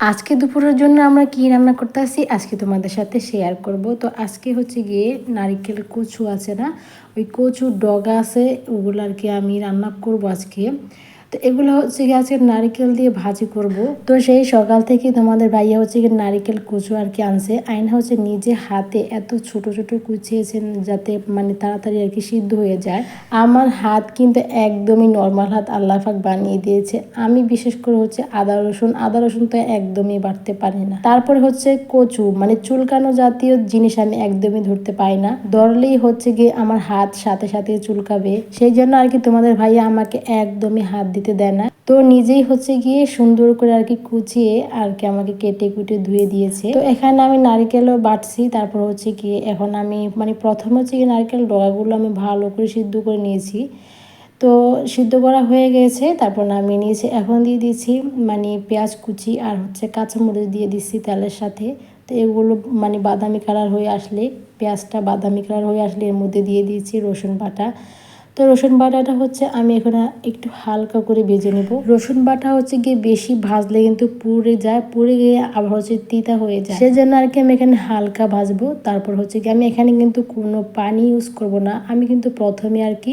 আজকে দুপুরের জন্য আমরা কি রান্না করতে আসি? আজকে তোমাদের সাথে শেয়ার করব। তো আজকে হচ্ছে গিয়ে নারিকেল কচু আছে না? ওই কচু ডগা আছে, ওগুলো আর কি আমি রান্না করব আজকে। তো এগুলো হচ্ছে গিয়ে আজকে নারিকেল দিয়ে ভাজি করব। তো সেই সকাল থেকে তোমাদের ভাইয়া হচ্ছে গিয়ে নারিকেল কুচু আর কি আনছে। আইনা হচ্ছে নিজে হাতে এত ছোট ছোট কুচিয়েছেন যাতে মানে তাড়াতাড়ি আর কি সিদ্ধ হয়ে যায়। আমার হাত কিন্তু একদমই নর্মাল হাত আল্লাহ আল্লাহাক বানিয়ে দিয়েছে। আমি বিশেষ করে হচ্ছে আদা, রসুন আদা, রসুন তো একদমই বাড়তে পারি না। তারপরে হচ্ছে কচু মানে চুলকানো জাতীয় জিনিস আমি একদমই ধরতে পারি না। ধরলেই হচ্ছে গিয়ে আমার হাত সাথে সাথে চুলকাবে। সেই জন্য আর কি তোমাদের ভাইয়া আমাকে একদমই হাত দিতে দেয় না। তো নিজেই হচ্ছে গিয়ে সুন্দর করে আর কি কুচিয়ে আর কি আমাকে কেটে কুটে ধুয়ে দিয়েছে। তো এখানে আমি নারিকেলও বাটছি, তারপর হচ্ছে গিয়ে এখন আমি মানে প্রথম হচ্ছে গিয়ে নারকেল ডগাগুলো আমি ভালো করে সিদ্ধ করে নিয়েছি। তো সিদ্ধ করা হয়ে গেছে, তারপর নামিয়ে নিয়েছি। এখন দিয়ে দিয়েছি মানে পেঁয়াজ কুচি আর হচ্ছে কাঁচামরিচ দিয়ে দিচ্ছি তেলের সাথে। তো এগুলো মানে বাদামি কালার হয়ে আসলে, পেঁয়াজটা বাদামি কালার হয়ে আসলে এর মধ্যে দিয়ে দিয়েছি রসুন বাটা। তো রসুন বাটাটা হচ্ছে আমি এখানে একটু হালকা করে ভেজে নেব। রসুন বাটা হচ্ছে গিয়ে বেশি ভাজলে কিন্তু পুড়ে যায়, পুড়ে গিয়ে আবার হচ্ছে তিতা হয়ে যায়। সেজন্য আর কি আমি এখানে হালকা ভাজবো। তারপর হচ্ছে কি আমি এখানে কিন্তু কোনো পানি ইউজ করব না। আমি কিন্তু প্রথমে আর কি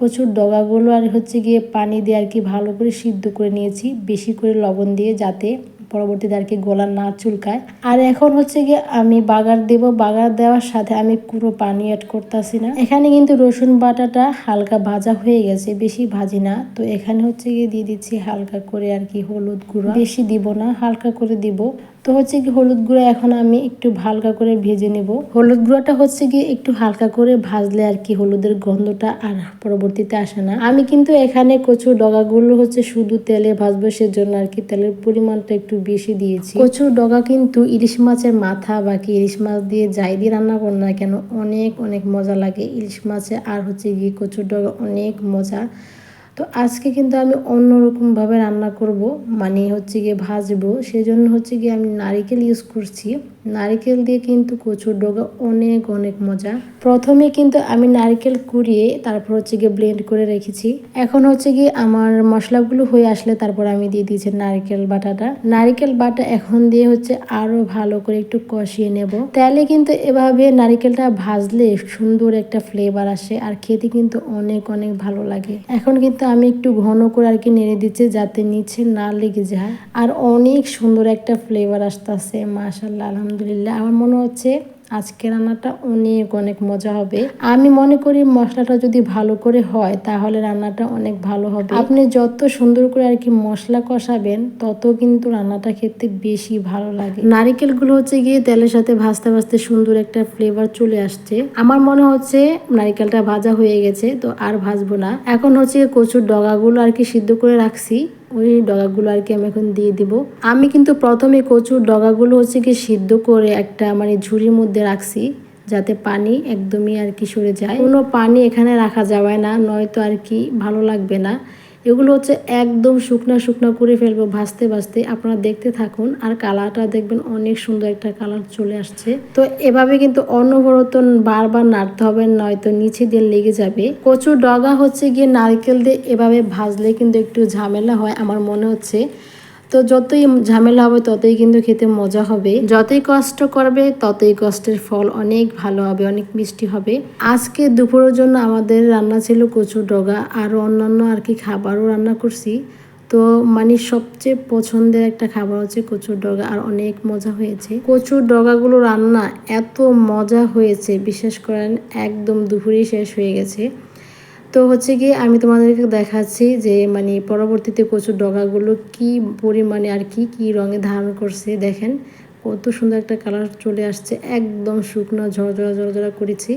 কচুর ডগাগুলো আর হচ্ছে গিয়ে পানি দিয়ে আর কি ভালো করে সিদ্ধ করে নিয়েছি, বেশি করে লবণ দিয়ে যাতে পরবর্তীতে আর কি না চুলকায়। আর এখন হচ্ছে গিয়ে আমি বাগার দেব, বাগার দেওয়ার সাথে আমি পুরো পানি অ্যাড করতেছি না। এখানে কিন্তু রসুন বাটাটা হালকা ভাজা হয়ে গেছে, বেশি ভাজি না। তো এখানে হচ্ছে গিয়ে দিয়ে দিচ্ছি হালকা করে আর কি হলুদ গুঁড়ো। বেশি দিব না, হালকা করে দিব। তো হচ্ছে কি হলুদ গুঁড়া এখন আমি একটু হালকা করে ভেজে নেব। হলুদ গুঁড়োটা হচ্ছে কি একটু হালকা করে ভাজলে আর কি হলুদের গন্ধটা আর পরবর্তীতে আসে না। আমি কিন্তু এখানে কচু ডগাগুলো হচ্ছে শুধু তেলে ভাজবো সেজন্য আর কি তেলের পরিমাণটা একটু বেশি দিয়েছি। কচুর ডগা কিন্তু ইলিশ মাছের মাথা বাকি ইলিশ মাছ দিয়ে যাই দিয়ে রান্না কর না কেন অনেক অনেক মজা লাগে ইলিশ মাছে। আর হচ্ছে গিয়ে কচুর ডগা অনেক মজা। তো আজকে কিন্তু আমি অন্যরকমভাবে রান্না করব মানে হচ্ছে গিয়ে ভাজবো, সেজন্য হচ্ছে গিয়ে আমি নারিকেল ইউজ করছি। নারিকেল দিয়ে কিন্তু কচুর ডগা অনেক অনেক মজা। প্রথমে কিন্তু আমি নারিকেল কুড়িয়ে তারপর হচ্ছে গিয়ে ব্লেন্ড করে রেখেছি। এখন হচ্ছে গিয়ে আমার মশলাগুলো হয়ে আসলে তারপর আমি দিয়ে দিয়েছি নারিকেল বাটাটা। নারিকেল বাটা এখন দিয়ে হচ্ছে আরও ভালো করে একটু কষিয়ে নেব। তাহলে কিন্তু এভাবে নারিকেলটা ভাজলে সুন্দর একটা ফ্লেভার আসে আর খেতে কিন্তু অনেক অনেক ভালো লাগে। এখন কিন্তু আমি একটু ঘন করে আর কি নেড়ে দিচ্ছি যাতে নিচে না লেগে যায়। আর অনেক সুন্দর একটা ফ্লেভার আসতেছে মাশাল্লাহ আলহামদুলিল্লাহ। আমার মনে হচ্ছে আজকে রান্নাটা অনেক অনেক মজা হবে। আমি মনে করি মশলাটা যদি ভালো করে হয়, তাহলে রান্নাটা অনেক ভালো হবে। আপনি যত সুন্দর করে আর কি মশলা কষাবেন, তত কিন্তু রান্নাটা খেতে বেশি ভালো লাগে। নারিকেলগুলো হচ্ছে গিয়ে তেলের সাথে ভাজতে ভাজতে সুন্দর একটা ফ্লেভার চলে আসছে। আমার মনে হচ্ছে নারিকেলটা ভাজা হয়ে গেছে, তো আর ভাজবো না। এখন হচ্ছে কচুর ডগাগুলো আর কি সিদ্ধ করে রাখছি। ওই ডগাগুলো আর কি আমি এখন দিয়ে দিব। আমি কিন্তু প্রথমে কচুর ডগাগুলো হচ্ছে কি সিদ্ধ করে একটা মানে ঝুড়ির মধ্যে রাখছি, যাতে পানি একদমই আর কি সরে যায়। কোনো পানি এখানে রাখা যাবে না, নয়তো আর কি ভালো লাগবে না। এগুলো হচ্ছে একদম শুকনা শুকনা করে ফেলব ভাসতে ভাসতে আপনারা দেখতে থাকুন, আর কালারটা দেখবেন অনেক সুন্দর একটা কালার চলে আসছে। তো এভাবে কিন্তু অনবরত বারবার নাড়তে হবে, নয়তো নিচে দিয়ে লেগে যাবে। কচুর ডগা হচ্ছে গিয়ে নারকেল দিয়ে এভাবে ভাজলে কিন্তু একটু ঝামেলা হয়, আমার মনে হচ্ছে। তো যতই ঝামেলা হবে, ততই কিন্তু খেতে মজা হবে। যতই কষ্ট করবে, ততই কষ্টের ফল অনেক ভালো হবে, অনেক মিষ্টি হবে। আজকে দুপুরের জন্য আমাদের রান্না ছিল কচু ডগা, আর অন্যান্য আর কি খাবারও রান্না করছি। তো মানে সবচেয়ে পছন্দের একটা খাবার হচ্ছে কচুর ডগা, আর অনেক মজা হয়েছে। কচুর ডগাগুলো রান্না এত মজা হয়েছে, বিশেষ করেন একদম দুপুরেই শেষ হয়ে গেছে। তো হচ্ছে গিয়ে আমি তোমাদেরকে দেখাচ্ছি যে মানে পরবর্তীতে কচুর ডগাগুলো কি পরিমাণে আর কি কি রঙে ধারণ করছে, দেখেন। কত সুন্দর একটা কালার চলে আসছে, একদম শুকনো, ঝরঝরা ঝরঝরা করেছি।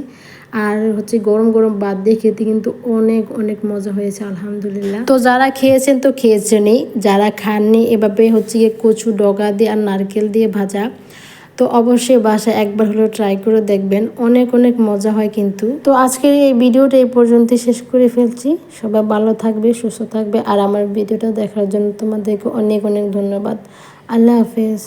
আর হচ্ছে গরম গরম বাদ দিয়ে খেতে কিন্তু অনেক অনেক মজা হয়েছে, আলহামদুলিল্লাহ। তো যারা খেয়েছেন তো খেয়েছেনই, যারা খাননি, এভাবে হচ্ছে গিয়ে কচু ডগা দিয়ে আর নারকেল দিয়ে ভাজা তো অবশ্যই বাসায় একবার হলেও ট্রাই করে দেখবেন। অনেক অনেক মজা হয় কিন্তু। তো আজকের এই ভিডিওটা এই পর্যন্ত শেষ করে ফেলছি। সবাই ভালো থাকবে, সুস্থ থাকবে। আর আমার ভিডিওটা দেখার জন্য তোমাদেরকে অনেক অনেক ধন্যবাদ। আল্লাহ হাফেজ।